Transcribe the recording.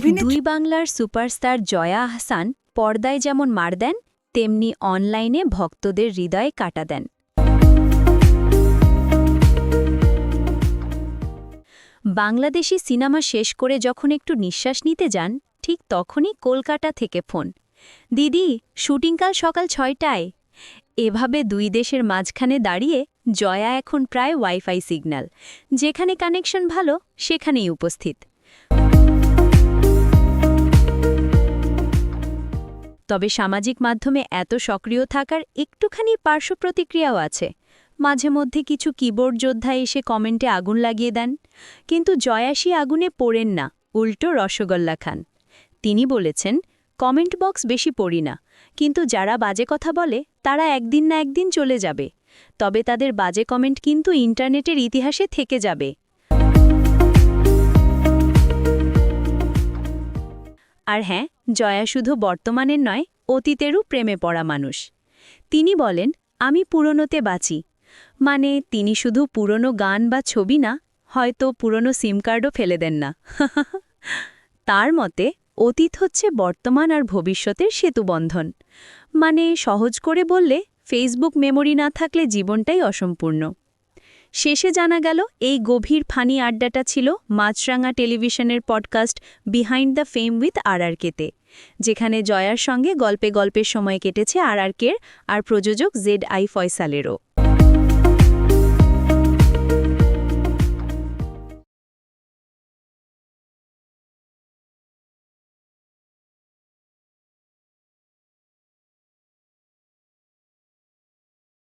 দুই বাংলার সুপারস্টার জয়া আহসান পর্দায় যেমন মার দেন, তেমনি অনলাইনে ভক্তদের হৃদয়ে কাটা দেন। বাংলাদেশি সিনেমা শেষ করে যখন একটু নিঃশ্বাস নিতে যান, ঠিক তখনই কলকাতা থেকে ফোন। দিদি শুটিংকাল সকাল ছয়টায়। এভাবে দুই দেশের মাঝখানে দাঁড়িয়ে জয়া এখন প্রায় ওয়াইফাই সিগন্যাল। যেখানে কানেকশন ভালো, সেখানেই উপস্থিত। তবে সামাজিক মাধ্যমে এত সক্রিয় থাকার একটুখানি পার্শ্ব প্রতিক্রিয়াও আছে। মাঝে মধ্যে কিছু কিবোর্ড যোদ্ধা এসে কমেন্টে আগুন লাগিয়ে দেন, কিন্তু জয়াসী আগুনে পড়েন না, উল্টো রসগোল্লা খান। তিনি বলেছেন, কমেন্ট বক্স বেশি পড়ি না, কিন্তু যারা বাজে কথা বলে, তারা একদিন না একদিন চলে যাবে। তবে তাদের বাজে কমেন্ট কিন্তু ইন্টারনেটের ইতিহাসে থেকে যাবে। আর হ্যাঁ জয়া শুধু বর্তমানের নয়, অতীতেরও প্রেমে পড়া মানুষ। তিনি বলেন, আমি পুরনোতে বাঁচি। মানে তিনি শুধু পুরনো গান বা ছবি না, হয়তো পুরনো সিম কার্ডও ফেলে দেন না। তার মতে, অতীত হচ্ছে বর্তমান আর ভবিষ্যতের সেতুবন্ধন মানে সহজ করে বললে, ফেসবুক মেমোরি না থাকলে জীবনটাই অসম্পূর্ণ। শেষে জানা গেল, এই গভীর ফানি আড্ডাটা ছিল মাছরাঙা টেলিভিশনের podcast behind the fame with আরআরকেতে, যেখানে জয়ার সঙ্গে গল্পে গল্পের সময় কেটেছে আরআরকের আর প্রযোজক জেড আই ফয়সালেরও।